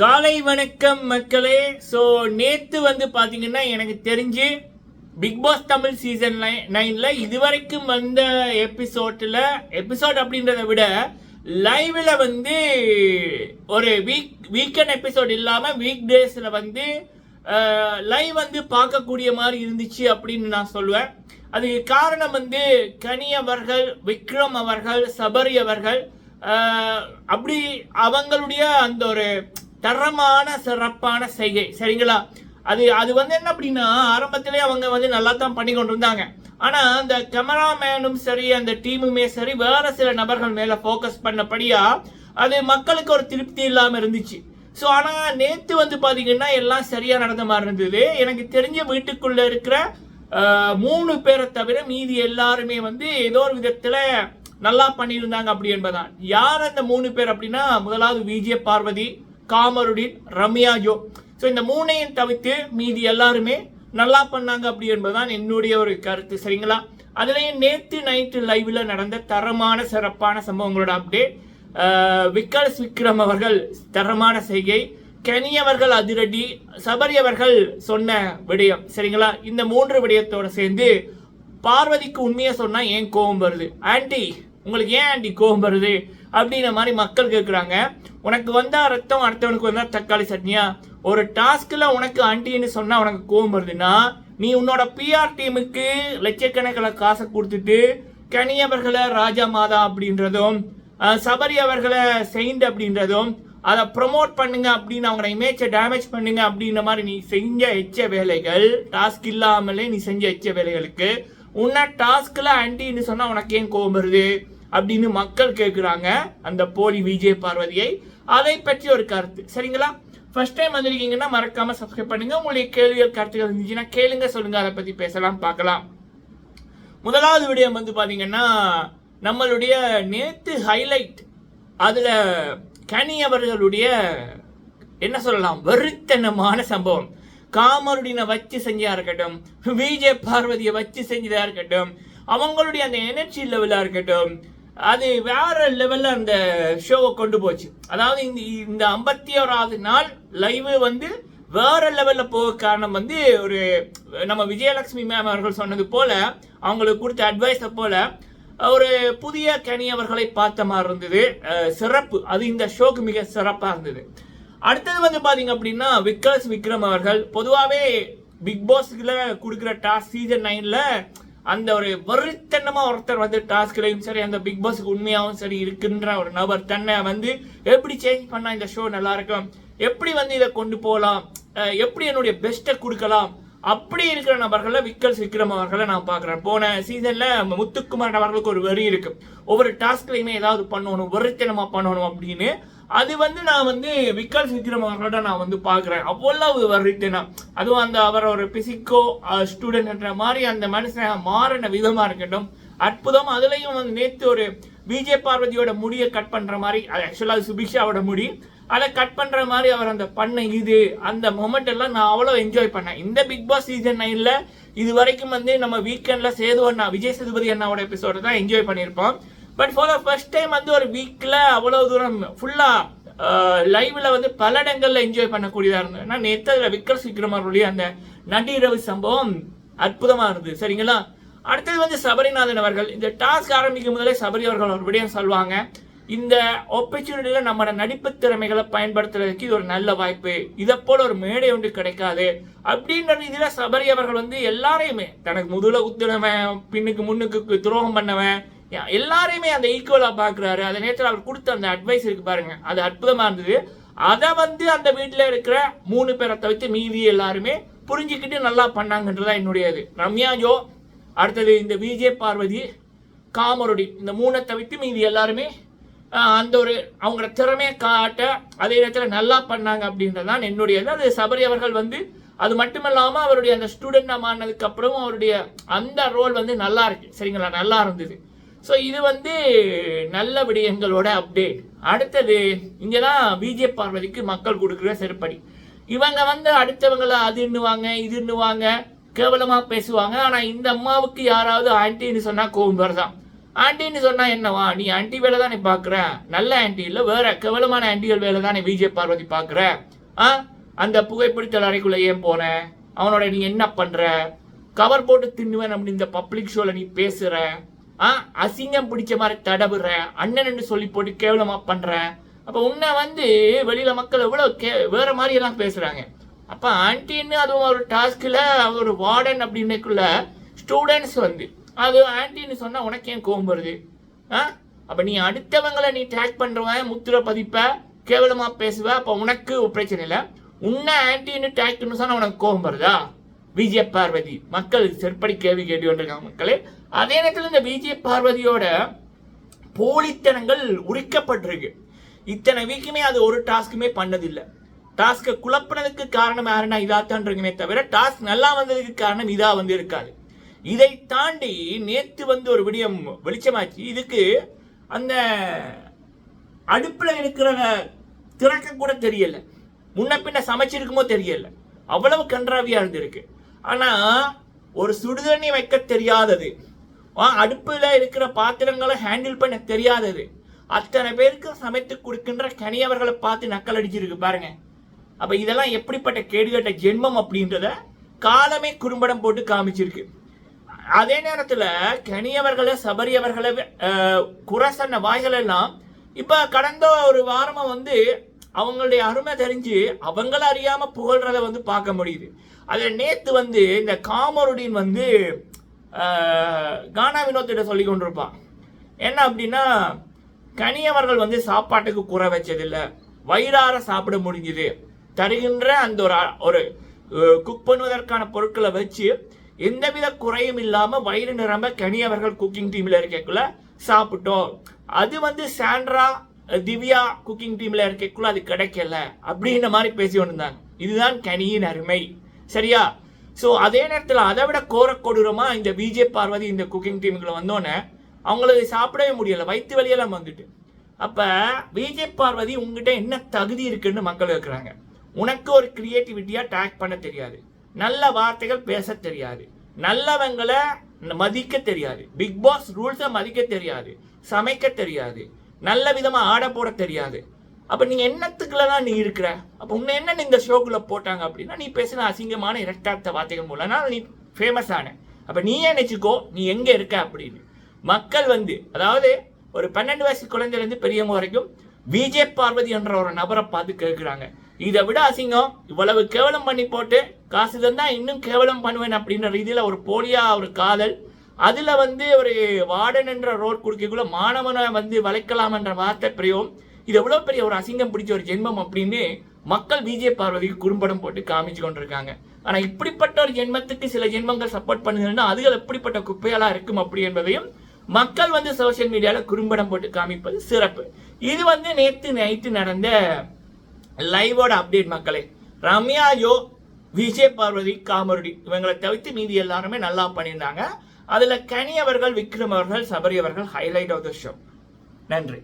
காலை வணக்கம் மக்களே. ஸோ நேற்று வந்து பார்த்தீங்கன்னா எனக்கு தெரிஞ்சு பிக் பாஸ் தமிழ் சீசன் நைனில் இதுவரைக்கும் வந்த எபிசோட்டில் எபிசோட் அப்படின்றத விட லைவில் வந்து ஒரு வீக் வீக்கெண்ட் எபிசோட் இல்லாமல் வீக் டேஸில் வந்து லைவ் வந்து பார்க்கக்கூடிய மாதிரி இருந்துச்சு அப்படின்னு நான் சொல்லுவேன். அதுக்கு காரணம் வந்து கனி அவர்கள் விக்ரம் அவர்கள் சபரி அவர்கள் அப்படி அவங்களுடைய அந்த ஒரு தரமான சிறப்பான செய்கை. சரிங்களா? அது அது வந்து என்ன அப்படின்னா ஆரம்பத்திலே அவங்க வந்து நல்லா தான் பண்ணி கொண்டு இருந்தாங்க ஆனால் அந்த கேமராமேனும் சரி அந்த டீமுமே சரி வேற சில நபர்கள் மேலே ஃபோக்கஸ் பண்ணபடியா அது மக்களுக்கு ஒரு திருப்தி இல்லாமல் இருந்துச்சு. ஸோ ஆனால் நேற்று வந்து பார்த்தீங்கன்னா எல்லாம் சரியாக நடந்த மாதிரி இருந்தது. எனக்கு தெரிஞ்ச வீட்டுக்குள்ள இருக்கிற மூணு பேரை தவிர மீதி எல்லாருமே வந்து ஏதோ ஒரு விதத்தில் நல்லா பண்ணியிருந்தாங்க அப்படி என்பதான் யார் அந்த மூணு பேர் அப்படின்னா முதலாவது விஜய பார்வதி காமருடின் ரம்யா ஜோ. ஸோ இந்த மூணையும் தவிர்த்து மீதி எல்லாருமே நல்லா பண்ணாங்க அப்படி என்பதுதான் என்னுடைய ஒரு கருத்து. சரிங்களா? அதுலேயும் நேற்று நைட்டு லைவில் நடந்த தரமான சிறப்பான சம்பவங்களோட அப்டேட் விக்கல்ஸ் விக்ரம் அவர்கள் தரமான செய்கை. கனி அவர்கள் அதிரடி சபரி அவர்கள் சொன்ன விடயம். சரிங்களா? இந்த மூன்று விடயத்தோட சேர்ந்து பார்வதிக்கு உண்மையை சொன்னால் ஏன் கோபம் வருது? ஆன்ட்டி உங்களுக்கு ஏன் ஆண்டி கோபம் வருது? அப்படின்ற மாதிரி மக்கள் கேட்குறாங்க உனக்கு வந்தா ரத்தம் அடுத்தவனுக்கு வந்தால் தக்காளி சட்னியா? ஒரு டாஸ்க்கில் உனக்கு ஆண்டின்னு சொன்னால் உனக்கு கோபம் வருதுன்னா நீ உன்னோட பிஆர் டீமுக்கு லட்சக்கணக்கில் காசை கொடுத்துட்டு கனியவர்களை ராஜா மாதா அப்படின்றதும் சபரி அவர்களை செயின்ட் அப்படின்றதும் அதை ப்ரொமோட் பண்ணுங்க அப்படின்னு அவங்களோட இமேஜை டேமேஜ் பண்ணுங்க அப்படின்ற மாதிரி நீ செஞ்ச எச்ச வேலைகள் டாஸ்க் இல்லாமலே நீ செஞ்ச எச்ச வேலைகளுக்கு உன்ன டாஸ்க்கில் ஆன்டின்னு சொன்னால் உனக்கு ஏன் கோபம் வருது? அப்படின்னு மக்கள் கேட்குறாங்க அந்த போலி விஜய் பார்வதியை. அதை பற்றி ஒரு கருத்து. சரிங்களா? ஃபர்ஸ்ட் டைம் வந்திருக்கீங்கன்னா மறக்காம சப்ஸ்கிரைப் பண்ணுங்க. உங்களுடைய கேள்விகள் கருத்துக்கள் இருந்துச்சுன்னா கேளுங்க சொல்லுங்க அதை பத்தி பேசலாம் பார்க்கலாம். முதலாவது விடயம் வந்து பாத்தீங்கன்னா நம்மளுடைய நேத்து ஹைலைட் அதுல கனி அவர்களுடைய என்ன சொல்லலாம் வருத்தனமான சம்பவம். காமருடினை வச்சு செஞ்சா இருக்கட்டும் விஜய் பார்வதியை வச்சு செஞ்சதா இருக்கட்டும் அவங்களுடைய அந்த எனர்ஜி லெவலா இருக்கட்டும் அது வேற லெவல்ல அந்த ஷோவை கொண்டு போச்சு. அதாவது இந்த இந்த ஐம்பத்தி ஓராவது நாள் லைவ் வந்து வேற லெவல்ல போக காரணம் வந்து ஒரு நம்ம விஜயலட்சுமி மேம் அவர்கள் சொன்னது போல அவங்களுக்கு கொடுத்த அட்வைஸை போல ஒரு புதிய கனி அவர்களை பார்த்த மாதிரி இருந்தது. சிறப்பு. அது இந்த ஷோக்கு மிக சிறப்பாக இருந்தது. அடுத்தது வந்து பாத்தீங்க அப்படின்னா விக்கல்ஸ் விக்ரம் அவர்கள். பொதுவாகவே பிக் பாஸ்ல கொடுக்குற டாஸ்க் சீசன் நைன்ல அந்த ஒரு வெறித்தனமா ஒருத்தர் வந்து டாஸ்க்லையும் சரி அந்த பிக் பாஸ்க்கு உண்மையாகவும் சரி இருக்குன்ற ஒரு நபர் தன்னை வந்து எப்படி சேஞ்ச் பண்ணா இந்த ஷோ நல்லா இருக்கும்? எப்படி வந்து இதை கொண்டு போகலாம்? எப்படி என்னுடைய பெஸ்ட்டை கொடுக்கலாம்? அப்படி இருக்கிற நபர்களை விக்கல்ஸ் விக்ரம் அவர்களை நான் பார்க்குறேன். போன சீசனில் முத்துக்குமார் அவர்களுக்கு ஒரு வரி இருக்கு. ஒவ்வொரு டாஸ்க்லையுமே ஏதாவது பண்ணணும் வெறித்தனமா பண்ணணும் அப்படின்னு அது வந்து நான் வந்து விக்கல்ஸ் விக்ரம் அவர்களோட நான் வந்து பார்க்குறேன். அவ்வளவு வெறித்தனம் அதுவும் அந்த அவர் ஒரு பிசிக்கோ ஸ்டூடெண்ட்ன்ற மாதிரி அந்த மனுஷன் மாறின விதமாக இருக்கட்டும். அற்புதம். அதுலேயும் வந்து நேற்று ஒரு விஜய் பார்வதியோட முடியை கட் பண்ணுற மாதிரி அது ஆக்சுவலாக சுபிக்ஷாவோட முடி. அதை கட் பண்ணுற மாதிரி அவர் அந்த பண்ண இது அந்த மொமெண்ட் எல்லாம் நான் அவ்வளோ என்ஜாய் பண்ணேன். இந்த பிக் பாஸ் சீசன் நைனில் இது வரைக்கும் வந்து நம்ம வீக்கெண்டில் சேது அண்ணா விஜய் சேதுபதி அண்ணாவோட எபிசோட தான் என்ஜாய் பண்ணியிருப்போம். But for the first time வந்து ஒரு வீக்கில் அவ்வளோ தூரம் ஃபுல்லாக லைவில் வந்து பல இடங்களில் என்ஜாய் பண்ணக்கூடியதாக இருந்தது. ஏன்னா நேற்று அதில் விக்ரம் விக்ரமருடைய அந்த நடிரவு சம்பவம் அற்புதமாக இருந்தது. சரிங்களா? அடுத்தது வந்து சபரிநாதன் அவர்கள். இந்த டாஸ்க் ஆரம்பிக்கும் முதலே சபரி அவர்கள் ஒரு விடயம் சொல்லுவாங்க. இந்த ஆப்பர்ச்சுனிட்டியில் நம்மளோட நடிப்பு திறமைகளை பயன்படுத்துறதுக்கு இது ஒரு நல்ல வாய்ப்பு. இதை போல ஒரு மேடை ஒன்று கிடைக்காது. அப்படின்ற ரீதியில் சபரி அவர்கள் வந்து எல்லாரையுமே தனக்கு முதுல குத்துனவன் பின்னுக்கு முன்னுக்கு துரோகம் பண்ணவன் எல்லாரையுமே அந்த ஈக்குவலாக பார்க்குறாரு. அந்த நேரத்தில் அவர் கொடுத்த அந்த அட்வைஸ் இருக்கு பாருங்க. அது அற்புதமாக இருந்தது. அதை வந்து அந்த வீட்டில் இருக்கிற மூணு பேரை தவிர்த்து மீதி எல்லாருமே புரிஞ்சுக்கிட்டு நல்லா பண்ணாங்கன்றதா என்னுடையது. ரம்யா ஜோ அடுத்தது இந்த விஜய் பார்வதி காமருடி இந்த மூணை தவிர்த்து மீதி எல்லாருமே அந்த ஒரு அவங்களோட திறமையை காட்ட அதே நேரத்தில் நல்லா பண்ணாங்க அப்படின்றதான் என்னுடையது. அது சபரி அவர்கள் வந்து அது மட்டுமல்லாமல் அவருடைய அந்த ஸ்டூடெண்ட் மாறினதுக்கு அவருடைய அந்த ரோல் வந்து நல்லா இருக்கு. சரிங்களா? நல்லா இருந்தது. ஸோ இது வந்து நல்ல விடயங்களோட அப்டேட் அடுத்தது இங்கே தான் பிஜே பார்வதிக்கு மக்கள் கொடுக்குற செருப்படி. இவங்க வந்து அடுத்தவங்கள அதுன்னுவாங்க இதுன்னுவாங்க கேவலமாக பேசுவாங்க. ஆனால் இந்த அம்மாவுக்கு யாராவது ஆன்டின்னு சொன்னால் கோவம் வருதாம் ஆன்ட்டின்னு சொன்னால் என்னவா? நீ ஆண்டி வேலை தானே பார்க்குற? நல்ல ஆன்ட்டி இல்லை வேற கேவலமான ஆன்ட்டிகள் வேலை தானே விஜய் பார்வதி பார்க்குற? ஆ? அந்த புகைப்பிடித்தல் அறைக்குள்ளே ஏன் போன? அவனோட நீ என்ன பண்ணுற கவர் போட்டு தின்னுவேன் அப்படின்னு இந்த பப்ளிக் ஷோவில் நீ பேசுகிற அசிங்கம் பிடிச்ச மாதிரி தடவுற அண்ணன் சொல்லி போட்டு கேவலமா பண்ற. அப்ப உன்னை வந்து வெளியில மக்கள் எவ்வளவு கே வேற மாதிரி எல்லாம் பேசுறாங்க. அப்ப ஆன்டின்னு அதுவும் ஒரு டாஸ்க்ல ஒரு வார்டன் அப்படின்னுக்குள்ள ஸ்டூடெண்ட்ஸ் வந்து அது ஆன்டின்னு சொன்னா உனக்கு ஏன் கோவம் வருது? ஆ அப்ப நீ அடுத்தவங்களை நீ டேக் பண்றவன் முத்திர பதிப்ப கேவலமா பேசுவ அப்ப உனக்கு பிரச்சனை இல்லை. உன்னை ஆன்டின்னு டேக்னு சொன்னா உனக்கு கோவம் வருதா? விஜய பார்வதி மக்கள் செற்படி கேள்வி கேட்டு கொண்டிருக்காங்க மக்களே. அதே நேரத்தில் இந்த விஜய பார்வதியோட போலித்தனங்கள் உரிக்கப்பட்டிருக்கு. இத்தனை வீக்குமே அது ஒரு டாஸ்க்குமே பண்ணதில்லை. டாஸ்க்கை குழப்பினதுக்கு காரணம் யாருன்னா இதாத்தான் இருக்குமே தவிர டாஸ்க் நல்லா வந்ததுக்கு காரணம் இதாக வந்து இருக்காது. இதை தாண்டி நேற்று வந்து ஒரு விடியம் வெளிச்சமாச்சு. இதுக்கு அந்த அடுப்பில் இருக்கிற திறக்க கூட தெரியல. முன்ன பின்ன சமைச்சிருக்குமோ தெரியல. அவ்வளவு கன்றாவியாக இருந்திருக்கு. ஆனா ஒரு சுடுதண்ணி வைக்க தெரியாதது. அடுப்பில் அடுப்புல இருக்கிற பாத்திரங்களை ஹேண்டில் பண்ண தெரியாதது. அத்தனை பேருக்கு சமைத்து கொடுக்கின்ற கனியவர்களை பார்த்து நக்கல் அடிச்சிருக்கு பாருங்க. அப்ப இதெல்லாம் எப்படிப்பட்ட கேடுகட்ட ஜென்மம் அப்படின்றத காலமே குறும்படம் போட்டு காமிச்சிருக்கு. அதே நேரத்துல கனியவர்களை சபரியவர்களை அஹ், குறை சொன்ன வாய்கள் எல்லாம் இப்ப கடந்த ஒரு வாரமா வந்து அவங்களுடைய அருமை தெரிஞ்சு அவங்கள அறியாம புகழ்றத வந்து பார்க்க முடியுது. அதில் நேற்று வந்து இந்த காமருடின் வந்து கானா வினோத்திட்ட சொல்லி கொண்டிருப்பான் என்ன அப்படின்னா கனியவர்கள் வந்து சாப்பாட்டுக்கு குறை வச்சதில்லை. வயிறார சாப்பிட முடிஞ்சுது. தருகின்ற அந்த ஒரு ஒரு குக் பண்ணுவதற்கான பொருட்களை வச்சு எந்தவித குறையும் இல்லாமல் வயிறு நிரம்ப கனியவர்கள் குக்கிங் டீமில் இருக்கக்குள்ள சாப்பிட்டோம். அது வந்து சாண்ட்ரா திவ்யா குக்கிங் டீமில் இருக்கக்குள்ள அது கிடைக்கல. அப்படின்ற மாதிரி பேசி கொண்டிருந்தாங்க இதுதான் கனியின் அருமை. சரியா? ஸோ அதே நேரத்தில் அதை விட கோர கொடூரமாக இந்த பிஜே பார்வதி இந்த குக்கிங் டீமுக்குள்ள வந்தோன்னே அவங்களுக்கு சாப்பிடவே முடியலை வயிற்று வழியெல்லாம் வந்துட்டு. அப்போ விஜய் பார்வதி உங்ககிட்ட என்ன தகுதி இருக்குன்னு மக்கள் இருக்கிறாங்க உனக்கு ஒரு கிரியேட்டிவிட்டியாக டேக் பண்ண தெரியாது. நல்ல வார்த்தைகள் பேச தெரியாது. நல்லவங்களை மதிக்க தெரியாது. பிக் பாஸ் ரூல்ஸை மதிக்க தெரியாது. சமைக்க தெரியாது. நல்ல விதமாக ஆட போட தெரியாது. அப்போ நீ என்னத்துக்குள்ள தான் நீ இருக்கிற? அப்போ உன்னை என்ன இந்த ஷோக்குள்ளே போட்டாங்க அப்படின்னா நீ பேசின அசிங்கமான இரட்டார்த்த வார்த்தைகள் மூலம். நீ ஃபேமஸ் ஆன. நீ ஏன் நினைச்சிக்கோ நீ எங்கே இருக்க அப்படின்னு. மக்கள் வந்து அதாவது ஒரு பன்னெண்டு வயசு குழந்தைலேருந்து பெரியவங்க வரைக்கும் விஜய் பார்வதி என்ற ஒரு நபரை பார்த்து கேட்குறாங்க. இதை விட அசிங்கம் இவ்வளவு கேவலம் பண்ணி போட்டு காசு தந்தால் இன்னும் கேவலம் பண்ணுவேன் அப்படின்ற ரீதியில் ஒரு போலியா ஒரு காதல் அதில் வந்து ஒரு வார்டன் என்ற ரோல் குடுக்கக்குள்ளே மாணவனை வந்து வளைக்கலாம் என்ற வார்த்தை பிரியும் இது எவ்வளோ பெரிய ஒரு அசிங்கம் பிடிச்ச ஒரு ஜென்மம் அப்படின்னு மக்கள் விஜய பார்வதிக்கு குறும்படம் போட்டு காமிச்சு கொண்டிருக்காங்க. ஆனால் இப்படிப்பட்ட ஒரு ஜென்மத்துக்கு சில ஜென்மங்கள் சப்போர்ட் பண்ணுதுன்னா அதுகள் எப்படிப்பட்ட குப்பையெல்லாம் இருக்கும் அப்படி என்பதையும் மக்கள் வந்து சோஷியல் மீடியாவில் குறும்படம் போட்டு காமிப்பது சிறப்பு. இது வந்து நேற்று நைட்டு நடந்த லைவோட அப்டேட் மக்களே. ரம்யா யோ விஜய் பார்வதி காமருடி இவங்களை தவிர்த்து மீதி எல்லாருமே நல்லா பண்ணியிருந்தாங்க. அதில் கனி அவர்கள் விக்ரம் அவர்கள் சபரி அவர்கள் ஹைலைட் ஆஃப் த ஷோ நன்றி.